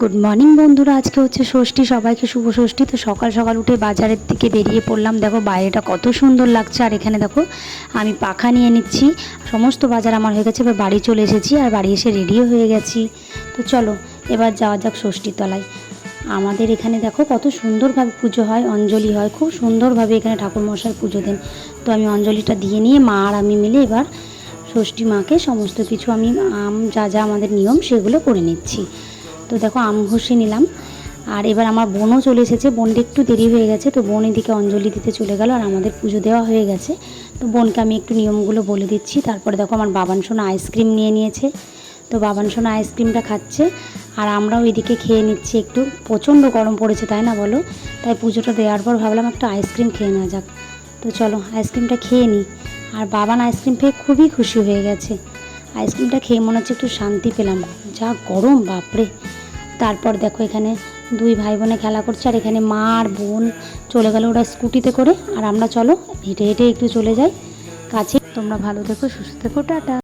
Good morning বন্ধুরা। আজকে হচ্ছে ষষ্ঠী, সবাইকে শুভ ষষ্ঠী। তো সকাল সকাল উঠে বাজারের দিকে বেরিয়ে পড়লাম। দেখো, বাইরেটা কত সুন্দর লাগছে। আর এখানে দেখো, আমি পাখা নিয়ে নিচ্ছি। সমস্ত বাজার আমার হয়ে গেছে, এবার বাড়ি চলে এসেছি আর বাড়ি এসে রেডিও হয়ে গেছি। তো চলো, এবার যাওয়া যাক ষষ্ঠীর তলায় আমাদের এখানে দেখো, কত সুন্দরভাবে পুজো হয়, অঞ্জলি হয়। খুব সুন্দরভাবে এখানে ঠাকুরমশাই পুজো দেন। তো আমি অঞ্জলিটা দিয়ে নিয়ে মা আর আমি মিলে এবার ষষ্ঠী মাকে সমস্ত কিছু, আমি আম, যা যা আমাদের নিয়ম, সেগুলো করে নিচ্ছি। তো দেখো, আম ঘষে নিলাম। আর এবার আমার বোনও চলে এসেছে। বোনের একটু দেরি হয়ে গেছে, তো বোন এদিকে অঞ্জলি দিতে চলে গেল, আর আমাদের পুজো দেওয়া হয়ে গেছে। তো বোনকে আমি একটু নিয়মগুলো বলে দিচ্ছি। তারপরে দেখো, আমার বাবান সোনা আইসক্রিম নিয়ে নিয়েছে। তো বাবান সোনা আইসক্রিমটা খাচ্ছে, আর আমরাও এদিকে খেয়ে নিচ্ছি একটু। প্রচণ্ড গরম পড়েছে, তাই না বলো? তাই পুজোটা দেওয়ার পর ভাবলাম একটা আইসক্রিম খেয়ে নেওয়া যাক। তো চলো, আইসক্রিমটা খেয়ে নিই। আর বাবান আইসক্রিম পেয়ে খুবই খুশি হয়ে গেছে। আইসক্রিমটা খেয়ে মনে হচ্ছে একটু শান্তি পেলাম। যা গরম, বাপরে। তারপর দেখো এখানে দুই ভাই বোনে খেলা করছে, আর এখানে মা আর বোন চলে গেল ওরা স্কুটিতে করে। আর আমরা চলো হেঁটে হেঁটে একটু চলে যাই। কাছে তোমরা ভালো দেখো সুস্থ থেকো, টাটা।